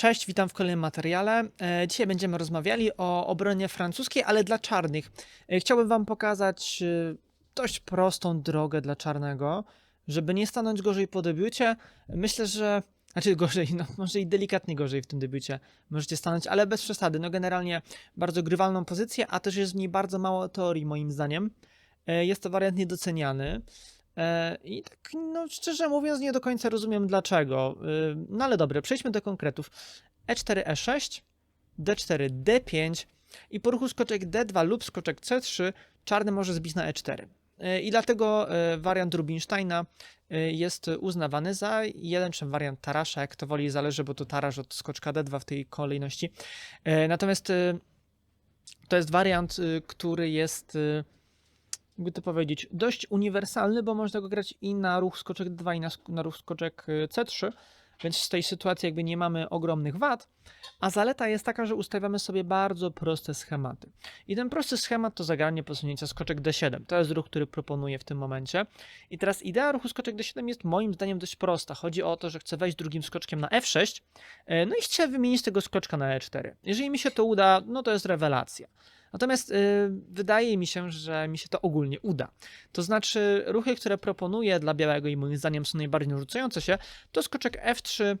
Cześć, witam w kolejnym materiale. E, Dzisiaj będziemy rozmawiali o obronie francuskiej, ale dla czarnych. E, Chciałbym Wam pokazać e, dość prostą drogę dla czarnego, żeby nie stanąć gorzej po debiucie. Myślę, że. Znaczy gorzej, no może i delikatnie gorzej w tym debiucie możecie stanąć, ale bez przesady. No generalnie bardzo grywalną pozycję, a też jest w niej bardzo mało teorii moim zdaniem. Jest to wariant niedoceniany. E, I tak, no szczerze mówiąc, nie do końca rozumiem dlaczego. Y, No ale dobra, przejdźmy do konkretów. E E4, E6, D4, D5 i po ruchu skoczek D2 lub skoczek C3 czarny może zbić na E4. Y, I dlatego y, wariant Rubinsteina jest uznawany za jeden, czy wariant Tarasza, jak to woli, zależy, bo to Tarasz od skoczka D2 w tej kolejności. Natomiast to jest wariant, który jest jakby to powiedzieć, dość uniwersalny, bo można go grać i na ruch skoczek 2 i na, na ruch skoczek y, C3, więc z tej sytuacji jakby nie mamy ogromnych wad, a zaleta jest taka, że ustawiamy sobie bardzo proste schematy. I ten prosty schemat to zagranie posunięcia skoczek D7. To jest ruch, który proponuję w tym momencie. I teraz idea ruchu skoczek D7 jest moim zdaniem dość prosta. Chodzi o to, że chcę wejść drugim skoczkiem na F6, e, no i chcę wymienić tego skoczka na E4. Jeżeli mi się to uda, no to jest rewelacja. Natomiast y, wydaje mi się, że mi się to ogólnie uda. To znaczy, ruchy, które proponuję dla białego i moim zdaniem są najbardziej rzucające się, to skoczek F3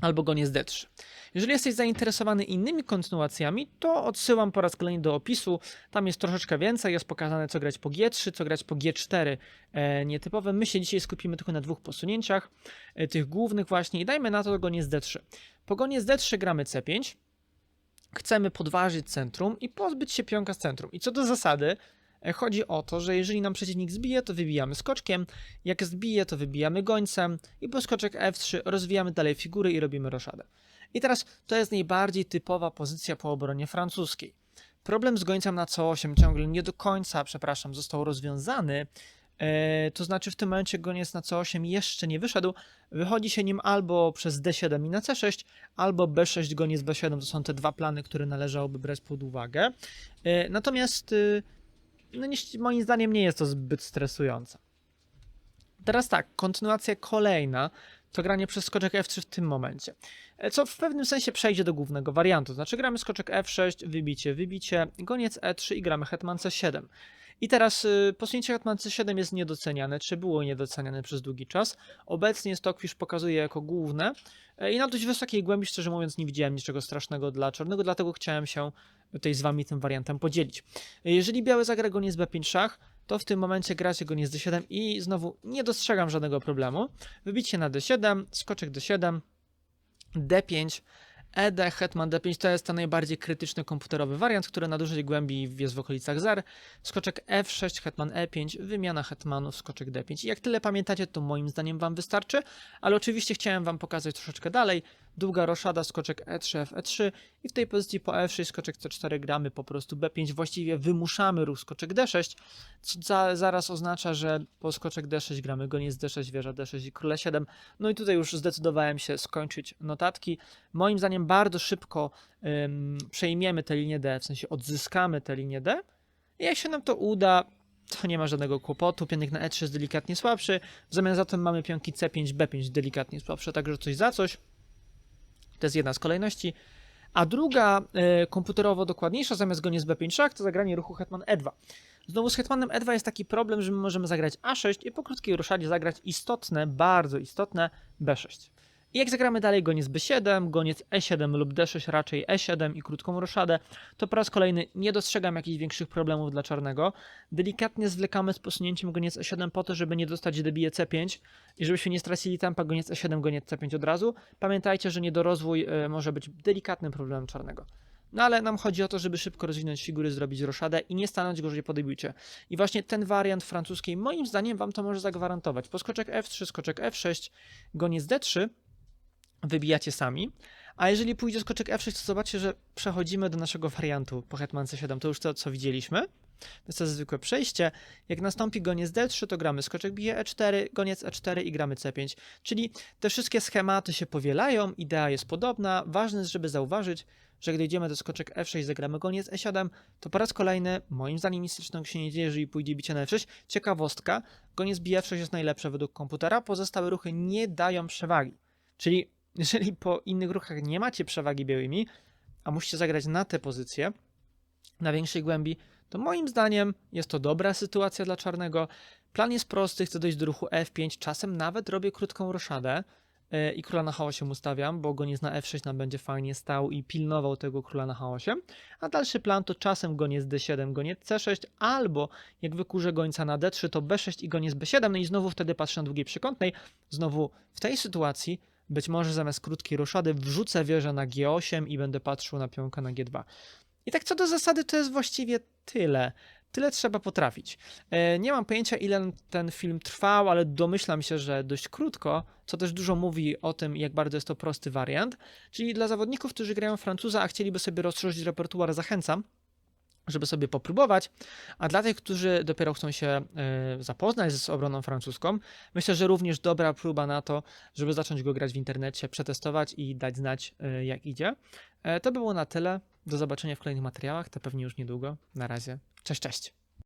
albo goniec D3. Jeżeli jesteś zainteresowany innymi kontynuacjami, to odsyłam po raz kolejny do opisu. Tam jest troszeczkę więcej, jest pokazane co grać po G3, co grać po G4 e, nietypowe. My się dzisiaj skupimy tylko na dwóch posunięciach, e, tych głównych właśnie i dajmy na to goniec D3. Po goniec D3 gramy C5, chcemy podważyć centrum i pozbyć się pionka z centrum. I co do zasady, e, chodzi o to, że jeżeli nam przeciwnik zbije, to wybijamy skoczkiem, jak zbije, to wybijamy gońcem i po skoczek F3 rozwijamy dalej figury i robimy roszadę. I teraz to jest najbardziej typowa pozycja po obronie francuskiej. Problem z gońcem na C8 ciągle nie do końca, przepraszam, został rozwiązany. E, to znaczy w tym momencie goniec na C8 jeszcze nie wyszedł. Wychodzi się nim albo przez D7 i na C6, albo B6 goniec B7. To są te dwa plany, które należałoby brać pod uwagę. E, Natomiast y, no, moim zdaniem nie jest to zbyt stresujące. Teraz tak, kontynuacja kolejna to granie przez skoczek F3 w tym momencie. E, Co w pewnym sensie przejdzie do głównego wariantu. Znaczy gramy skoczek F6, wybicie, wybicie, goniec E3 i gramy hetman C7. I teraz y, posunięcie hetman C7 jest niedoceniane, czy było niedoceniane przez długi czas. Obecnie Stockfish pokazuje jako główne e, i na dość wysokiej głębi, szczerze mówiąc, nie widziałem niczego strasznego dla czarnego, dlatego chciałem się tutaj z wami tym wariantem podzielić. E, Jeżeli biały zagra goniec B5 szach, to w tym momencie gracie goniec D7 i znowu nie dostrzegam żadnego problemu. Wybicie na D7, skoczek D7, D5, ED, Hetman D5 to jest ten najbardziej krytyczny komputerowy wariant, który na dużej głębi jest w okolicach zer. Skoczek F6, Hetman E5, wymiana Hetmanów, skoczek D5. I jak tyle pamiętacie, to moim zdaniem Wam wystarczy, ale oczywiście chciałem Wam pokazać troszeczkę dalej. Długa roszada, skoczek E E3, F3 i w tej pozycji po F6, skoczek C4 gramy po prostu B5, właściwie wymuszamy ruch skoczek D6, co za, zaraz oznacza, że po skoczek D6 gramy goniec D6, wieża D6 i króle 7. No i tutaj już zdecydowałem się skończyć notatki. Moim zdaniem bardzo szybko ym, przejmiemy tę linię D, w sensie odzyskamy tę linię D. I jak się nam to uda, to nie ma żadnego kłopotu. Pionek na E3 jest delikatnie słabszy. W zamian za to mamy pionki C5, B5 delikatnie słabsze, także coś za coś. To jest jedna z kolejności. A druga e, komputerowo dokładniejsza, zamiast goniec B5 szach, to zagranie ruchu hetman E2. Znowu z hetmanem E2 jest taki problem, że my możemy zagrać A6 i po krótkiej ruszadzie zagrać istotne, bardzo istotne B6. I jak zagramy dalej goniec B7, goniec E7 lub D6, raczej E7 i krótką roszadę, to po raz kolejny nie dostrzegam jakichś większych problemów dla czarnego. Delikatnie zwlekamy z posunięciem goniec E7 po to, żeby nie dostać debije C5 i żebyśmy nie stracili tempa goniec E7, goniec C5 od razu. Pamiętajcie, że niedorozwój y, może być delikatnym problemem czarnego. No ale nam chodzi o to, żeby szybko rozwinąć figury, zrobić roszadę i nie stanąć gorzej po debiucie. I właśnie ten wariant francuskiej moim zdaniem wam to może zagwarantować. Po skoczek F3, skoczek F6, goniec D3 wybijacie sami. A jeżeli pójdzie skoczek F6, to zobaczcie, że przechodzimy do naszego wariantu po hetman C7. To już to, co widzieliśmy. To jest zwykłe przejście. Jak nastąpi goniec D3, to gramy skoczek bije E4, goniec E4 i gramy C5. Czyli te wszystkie schematy się powielają, idea jest podobna. Ważne jest, żeby zauważyć, że gdy idziemy do skoczek F6, zagramy goniec E7, to po raz kolejny, moim zdaniem nic się nie dzieje, jeżeli pójdzie bicie na F6. Ciekawostka, goniec bije F6 jest najlepsze według komputera, pozostałe ruchy nie dają przewagi. Czyli Jeżeli po innych ruchach nie macie przewagi białymi, a musicie zagrać na tę pozycję, na większej głębi, to moim zdaniem jest to dobra sytuacja dla czarnego. Plan jest prosty, chcę dojść do ruchu F5, czasem nawet robię krótką roszadę yy, i króla na chaosie ustawiam, bo goniec na F6 nam będzie fajnie stał i pilnował tego króla na chaosie. A dalszy plan to czasem goniec D7, goniec C6, albo jak wykurzę gońca na D3, to B6 i goniec B7, no i znowu wtedy patrzę na długiej przekątnej. Znowu w tej sytuacji być może zamiast krótkiej roszady wrzucę wieżę na G8 i będę patrzył na pionka na G2. I tak co do zasady to jest właściwie tyle. Tyle trzeba potrafić. E, Nie mam pojęcia, ile ten film trwał, ale domyślam się, że dość krótko, co też dużo mówi o tym, jak bardzo jest to prosty wariant. Czyli dla zawodników, którzy grają Francuza, a chcieliby sobie rozszerzyć repertuar, zachęcam, żeby sobie popróbować. A dla tych, którzy dopiero chcą się e, zapoznać z obroną francuską, myślę, że również dobra próba na to, żeby zacząć go grać w internecie, przetestować i dać znać, e, jak idzie. E, To by było na tyle. Do zobaczenia w kolejnych materiałach, to pewnie już niedługo. Na razie. Cześć, cześć.